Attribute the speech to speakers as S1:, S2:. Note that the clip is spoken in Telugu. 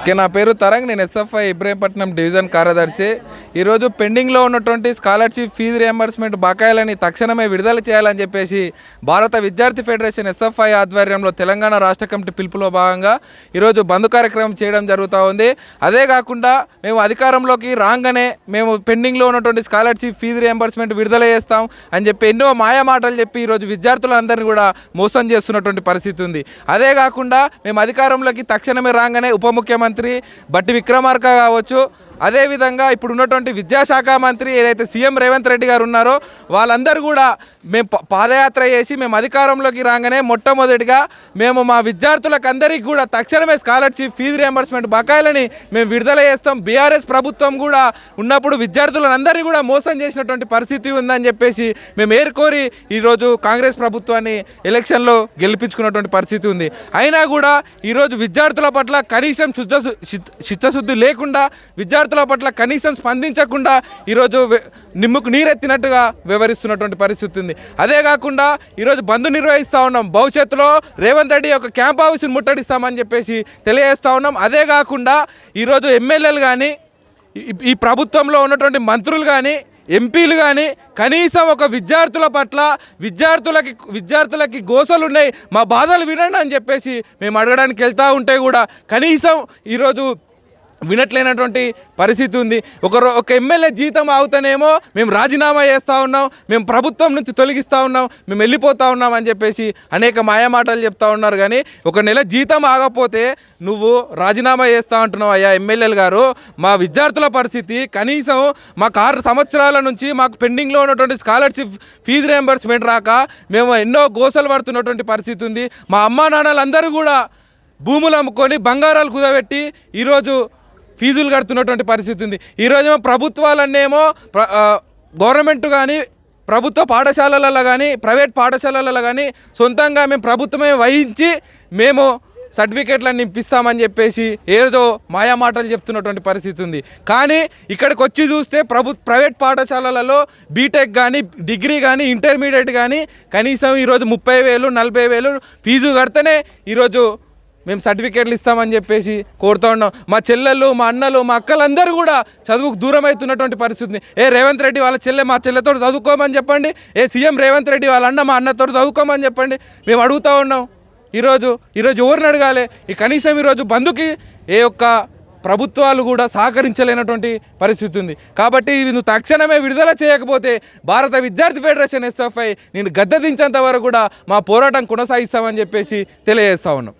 S1: ఓకే నా పేరు తరంగ్ నేను ఎస్ఎఫ్ఐ ఇబ్రహీంపట్నం డివిజన్ కార్యదర్శి. ఈరోజు పెండింగ్లో ఉన్నటువంటి స్కాలర్షిప్ ఫీజు రియంబర్స్మెంట్ బకాయిలని తక్షణమే విడుదల చేయాలని చెప్పేసి భారత విద్యార్థి ఫెడరేషన్ ఎస్ఎఫ్ఐ ఆధ్వర్యంలో తెలంగాణ రాష్ట్ర కమిటీ పిలుపులో భాగంగా ఈరోజు బంద్ కార్యక్రమం చేయడం జరుగుతూ ఉంది. అదే కాకుండా మేము అధికారంలోకి రాగానే మేము పెండింగ్లో ఉన్నటువంటి స్కాలర్షిప్ ఫీజు రియంబర్స్మెంట్ విడుదల చేస్తాం అని చెప్పి ఎన్నో మాయా మాటలు చెప్పి ఈరోజు విద్యార్థులందరినీ కూడా మోసం చేస్తున్నటువంటి పరిస్థితి ఉంది. అదే కాకుండా మేము అధికారంలోకి తక్షణమే రాగానే ఉప ముఖ్యమంత్రి బట్టి విక్రమార్క కావచ్చు అదేవిధంగా ఇప్పుడు ఉన్నటువంటి విద్యాశాఖ మంత్రి ఏదైతే సీఎం రేవంత్ రెడ్డి గారు ఉన్నారో వాళ్ళందరూ కూడా మేము పాదయాత్ర చేసి మేము అధికారంలోకి రాగానే మొట్టమొదటిగా మేము మా విద్యార్థులకు అందరికీ కూడా తక్షణమే స్కాలర్షిప్ ఫీజు రియంబర్స్మెంట్ బకాయిలని మేము విడుదల చేస్తాం. బీఆర్ఎస్ ప్రభుత్వం కూడా ఉన్నప్పుడు విద్యార్థులందరినీ కూడా మోసం చేసినటువంటి పరిస్థితి ఉందని చెప్పేసి మేము ఏర్కోరి ఈరోజు కాంగ్రెస్ ప్రభుత్వాన్ని ఎలక్షన్లో గెలిపించుకున్నటువంటి పరిస్థితి ఉంది. అయినా కూడా ఈరోజు విద్యార్థుల పట్ల కనీసం శుద్ధ చిత్తశుద్ధి లేకుండా విద్యార్థులు పట్ల కనీసం స్పందించకుండా ఈరోజు నిమ్ముకు నీరెత్తినట్టుగా వ్యవహరిస్తున్నటువంటి పరిస్థితి ఉంది. అదే కాకుండా ఈరోజు బంద్ నిర్వహిస్తూ ఉన్నాం. భవిష్యత్తులో రేవంత్ రెడ్డి ఒక క్యాంప్ హౌస్ని ముట్టడిస్తామని చెప్పేసి తెలియజేస్తూ ఉన్నాం. అదే కాకుండా ఈరోజు ఎమ్మెల్యేలు కానీ ఈ ప్రభుత్వంలో ఉన్నటువంటి మంత్రులు కానీ ఎంపీలు కానీ కనీసం ఒక విద్యార్థుల పట్ల విద్యార్థులకి విద్యార్థులకి గోసలు ఉన్నాయి. మా బాధలు వినండి అని చెప్పేసి మేము అడగడానికి వెళ్తూ ఉంటే కూడా కనీసం ఈరోజు వినట్లేనటువంటి పరిస్థితి ఉంది. ఒకరు ఒక ఎమ్మెల్యే జీతం ఆగుతానేమో మేము రాజీనామా చేస్తూ ఉన్నాం మేము ప్రభుత్వం నుంచి తొలగిస్తూ ఉన్నాం మేము వెళ్ళిపోతూ ఉన్నాం అని చెప్పేసి అనేక మాయమాటలు చెప్తా ఉన్నారు. కానీ ఒక నెల జీతం ఆగపోతే నువ్వు రాజీనామా చేస్తా ఉంటున్నావు అయ్యా ఎమ్మెల్యేలు గారు. మా విద్యార్థుల పరిస్థితి కనీసం మాకు ఆరు సంవత్సరాల నుంచి మాకు పెండింగ్లో ఉన్నటువంటి స్కాలర్షిప్ ఫీజు రియంబర్స్మెంట్ రాక మేము ఎన్నో గోసలు పడుతున్నటువంటి పరిస్థితి ఉంది. మా అమ్మా నాన్నలందరూ కూడా భూములు అమ్ముకొని బంగారాలు కుదబెట్టి ఈరోజు ఫీజులు కడుతున్నటువంటి పరిస్థితి ఉంది. ఈరోజు ప్రభుత్వాలన్నేమో గవర్నమెంట్ కానీ ప్రభుత్వ పాఠశాలలలో కానీ ప్రైవేట్ పాఠశాలలలో కానీ సొంతంగా మేము ప్రభుత్వమే వహించి మేము సర్టిఫికేట్లను నింపిస్తామని చెప్పేసి ఏదో మాయా మాటలు చెప్తున్నటువంటి పరిస్థితి ఉంది. కానీ ఇక్కడికి వచ్చి చూస్తే ప్రభు ప్రైవేట్ పాఠశాలలలో బీటెక్ కానీ డిగ్రీ కానీ ఇంటర్మీడియట్ కానీ కనీసం ఈరోజు ముప్పై వేలు నలభై వేలు ఫీజు కడితేనే ఈరోజు మేము సర్టిఫికేట్లు ఇస్తామని చెప్పేసి కోరుతా ఉన్నాం. మా చెల్లెళ్ళు మా అన్నలు మా అక్కలందరూ కూడా చదువుకు దూరం అవుతున్నటువంటి పరిస్థితి ఏ రేవంత్ రెడ్డి వాళ్ళ చెల్లె మా చెల్లెతో చదువుకోమని చెప్పండి. ఏ సీఎం రేవంత్ రెడ్డి వాళ్ళ అన్న మా అన్నతో చదువుకోమని చెప్పండి. మేము అడుగుతా ఉన్నాం. ఈరోజు ఈరోజు ఎవరిని అడగాలి? ఈ కనీసం ఈరోజు బంధుకి ఏ యొక్క ప్రభుత్వాలు కూడా సహకరించలేనటువంటి పరిస్థితి ఉంది. కాబట్టి ఇవి నువ్వు తక్షణమే విడుదల చేయకపోతే భారత విద్యార్థి ఫెడరేషన్ ఎస్ఎఫ్ఐ నేను గద్దె దించేంత వరకు కూడా మా పోరాటం కొనసాగిస్తామని చెప్పేసి తెలియజేస్తా ఉన్నాం.